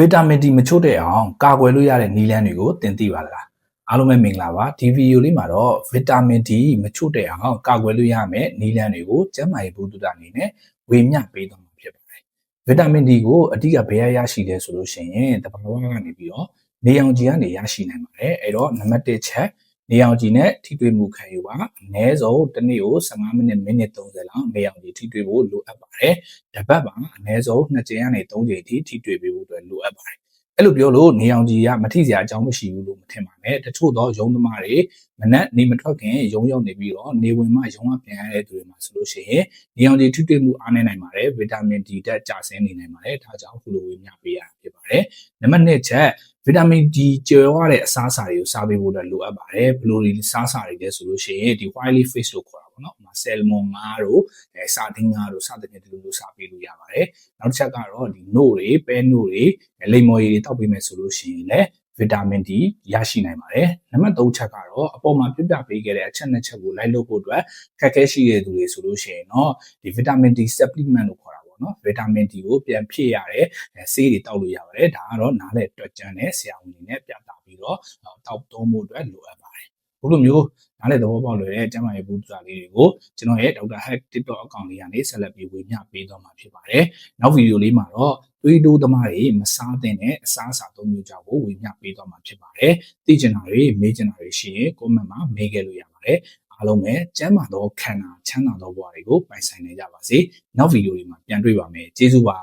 ဗီတာမင် D မချို့တဲ့အောင်ကာကွယ်လို့ရတဲ့နည်းလမ်းတွေကိုသင်သိပါလားအားလုံးပဲမင်္ဂလာပါဒီဗီဒီယိုလေးမှာတော့ဗီတာမင် D မချို့တဲ့အောင်ကာကွယ်လို့ရမယ့်နည်းလမ်းတွေကိုကျန်းမာရေးဘုဒ္ဓတာအနေနဲ့ဝေမျှပေးသွားမှာဖြစ်ပါတယ်ဗီတာမင် D ကိုအဓိကဘယ်ရရရှိလဲဆိုလို့ရှိရင်တဘာဝကနေပြီးတော့နေအောင်ကြီးကနေရရှိနိုင်ပါတယ်အဲ့တော့နံပါတ်1ချက် နေအောင်ကြီးနဲ့ထိတွေ့မှုခံယူပါအနည်းဆုံးတစ်နေ့ကို15မိနစ်မိနစ်30လောက်နေအောင်ကြီးထိတွေ့ဖို့လိုအပ်ပါတယ်တပတ်ပါအနည်းဆုံး2ကြိမ်ကနေ3ကြိမ်ထိထိတွေ့ပေးဖို့အတွက်လိုအပ်ပါတယ်အဲ့လိုပြောလို့နေအောင်ကြီးကမထိစရာအကြောင်းမရှိဘူးလို့မထင်ပါနဲ့တချို့သောရုံးသမားတွေမနက်နေမထွက်ခင်ရုံးရောက်နေပြီးတော့နေဝင်မှရုံးကပြန်ရတဲ့သူတွေမှာဆိုလို့ရှိရင်နေအောင်ကြီးထိတွေ့မှုအားနည်းနိုင်ပါတယ်ဗီတာမင် D တက်ကျဆင်းနေနိုင်ပါတယ်ဒါကြောင့်ခုလိုဝေမျှပေးရတာဖြစ်ပါတယ်နံပါတ်2ချက် ဗီတာမင် D ကျော်ရတဲ့အစားအစာတွေကိုစားပေးဖို့အတွက်လိုအပ်ပါတယ်ဘယ်လိုတွေစားစာတွေလဲဆိုလို့ရှိရင်ဒီ whiteley fish လို့ခေါ်တာပေါ့နော်ဥပမာ salmon ငါးတို့အဲစာတင်းငါးတို့စသဖြင့်ဒီလိုလိုစားပေးလို့ရပါတယ်နောက်တစ်ချက်ကတော့ဒီနို့တွေပဲနို့တွေလိမ္မော်ရည်တွေတောက်ပေးမယ်ဆိုလို့ရှိရင်လည်းဗီတာမင် D ရရှိနိုင်ပါတယ်နံပါတ်3ချက်ကတော့အပေါ်မှာပြပြပေးခဲ့တဲ့အချက်နှစ်ချက်ကိုလိုက်လုပ်ဖို့အတွက်ခက်ခဲရှိတဲ့သူတွေဆိုလို့ရှိရင်တော့ဒီဗီတာမင် D supplement လို့ခေါ်တာ ပေါ့နော်ဗီတာမင် D ကိုပြန်ဖြည့်ရတဲ့ဆေးတွေတောက်လို့ရပါတယ်ဒါကတော့နားလည်တွက်ကြမ်းတဲ့ဆရာဝန်တွေနဲ့ပြသပြီးတော့တောက်သုံးဖို့အတွက်လိုအပ်ပါတယ်ဘုလိုမျိုးနားလည်သဘောပေါက်လွယ်တဲ့ကျန်းမာရေးဘုဒ္ဓစာလေးတွေကိုကျွန်တော်ရဲ့ဒေါက်တာ hack TikTok အကောင့်လေးကနေဆက်လက်ပြီးဝေမျှပေးသွားမှာဖြစ်ပါတယ်နောက်ဗီဒီယိုလေးမှာတော့တွေးတိုးသမားတွေမစားတဲ့အစားအစာသုံးမျိုးကြောင့်ကိုဝေမျှပေးသွားမှာဖြစ်ပါတယ်သိချင်တာတွေမေးချင်တာတွေရှိရင် comment မှာမေးခဲ့လို့ရပါတယ် အားလုံးပဲကျမ်းမာသောခန္ဓာချမ်းသာသောဘဝတွေကိုပိုင်ဆိုင်နိုင်ကြပါစေနောက်ဗီဒီယိုတွေမှာပြန်တွေ့ပါမယ်ကျေးဇူးပါ